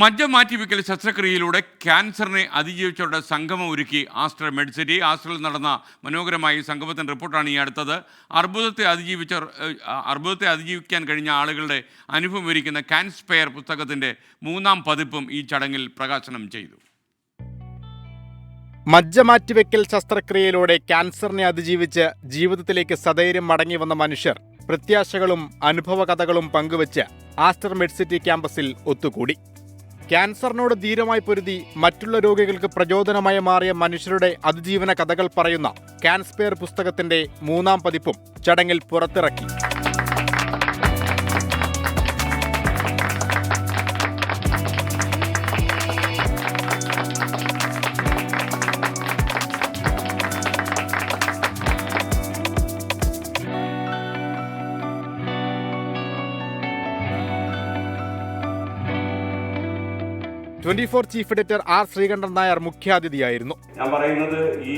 മജ്ജ മാറ്റിവെക്കൽ ശസ്ത്രക്രിയയിലൂടെ ക്യാൻസറിനെ അതിജീവിച്ചവരുടെ സംഗമം ഒരുക്കി ആസ്ട്ര മെഡിസിറ്റി. ആസ്ട്രയിൽ നടന്ന മനോഹരമായ സംഗമത്തിന്റെ റിപ്പോർട്ടാണ് ഈ അടുത്തത്. അർബുദത്തെ അതിജീവിച്ച അർബുദത്തെ അതിജീവിക്കാൻ കഴിഞ്ഞ ആളുകളുടെ അനുഭവം വിവരിക്കുന്ന ക്യാൻസ്പെയർ പുസ്തകത്തിന്റെ മൂന്നാം പതിപ്പും ഈ ചടങ്ങിൽ പ്രകാശനം ചെയ്തു. മജ്ജ മാറ്റിവെക്കൽ ശസ്ത്രക്രിയയിലൂടെ ക്യാൻസറിനെ അതിജീവിച്ച് ജീവിതത്തിലേക്ക് സധൈര്യം മടങ്ങി വന്ന മനുഷ്യർ പ്രത്യാശകളും അനുഭവകഥകളും പങ്കുവച്ച് ആസ്റ്റർ മെഡ്സിറ്റി ക്യാമ്പസിൽ ഒത്തുകൂടി. ക്യാൻസറിനോട് ധീരമായി പൊരുതി മറ്റുള്ള രോഗികൾക്ക് പ്രചോദനമായി മാറിയ മനുഷ്യരുടെ അതിജീവന കഥകൾ പറയുന്ന ക്യാൻസ്പെയർ പുസ്തകത്തിന്റെ മൂന്നാം പതിപ്പും ചടങ്ങിൽ പുറത്തിറക്കി. Twenty four chief editor R Sreekandan Nair മുഖ്യാതിഥിയായിരുന്നു. ഞാൻ പറയുന്നത് ഈ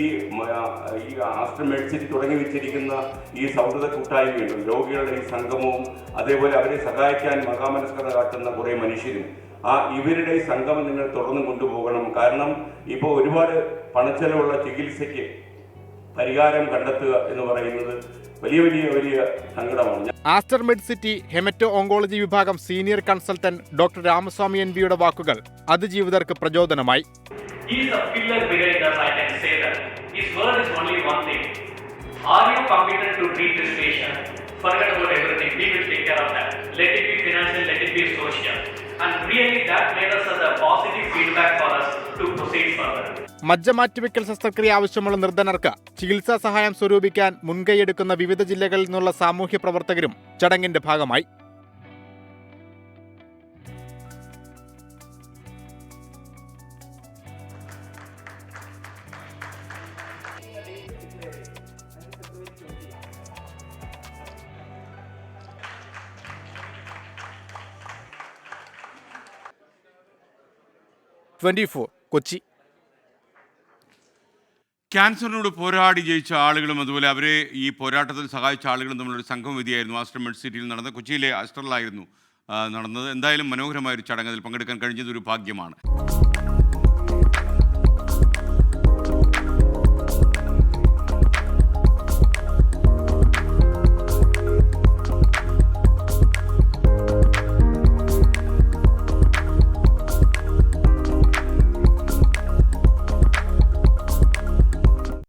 ഈ ആസ്റ്റർ മേടിച്ചിട്ട് തുടങ്ങി വെച്ചിരിക്കുന്ന ഈ സൗഹൃദ കൂട്ടായ്മയുണ്ട്. രോഗികളുടെ ഈ സംഗമവും അതേപോലെ അവരെ സഹായിക്കാൻ മഹാമനസ്കത കാട്ടുന്ന കുറേ മനുഷ്യരും. ആ ഇവരുടെ ഈ സംഗമം നിങ്ങൾ തുടർന്ന് കൊണ്ടുപോകണം. കാരണം ഇപ്പോൾ ഒരുപാട് പണച്ചെലവുള്ള ചികിത്സയ്ക്ക് പരിഹാരം കണ്ടെത്തുക എന്ന് പറയുന്നത് വലിയ വലിയ വലിയ സങ്കടമാണ്. Aster Med City hemato oncology വിഭാഗം senior consultant doctor Ramaswamy N ബിയുടെ വാക്കുകൾ അതിജീവിതർക്ക് പ്രചോദനമായി. മജ്ജ മാറ്റിവെക്കൽ ശസ്ത്രക്രിയ ആവശ്യമുള്ള നിർദ്ധനർക്ക് ചികിത്സാ സഹായം സ്വരൂപിക്കാൻ മുൻകൈയെടുക്കുന്ന വിവിധ ജില്ലകളിൽ നിന്നുള്ള സാമൂഹ്യ പ്രവർത്തകരും ചടങ്ങിന്റെ ഭാഗമായി. Twenty four Kochi. ക്യാൻസറിനോട് പോരാടി ജയിച്ച ആളുകളും അതുപോലെ അവരെ ഈ പോരാട്ടത്തിൽ സഹായിച്ച ആളുകളും തമ്മിലൊരു സംഘം വിധിയായിരുന്നു. ആസ്റ്റർ മെഡിസിറ്റിയിൽ നടന്ന കൊച്ചിയിലെ ആസ്റ്ററിലായിരുന്നു നടന്നത്. എന്തായാലും മനോഹരമായ ഒരു ചടങ്ങ് അതിൽ പങ്കെടുക്കാൻ കഴിഞ്ഞത് ഒരു ഭാഗ്യമാണ്.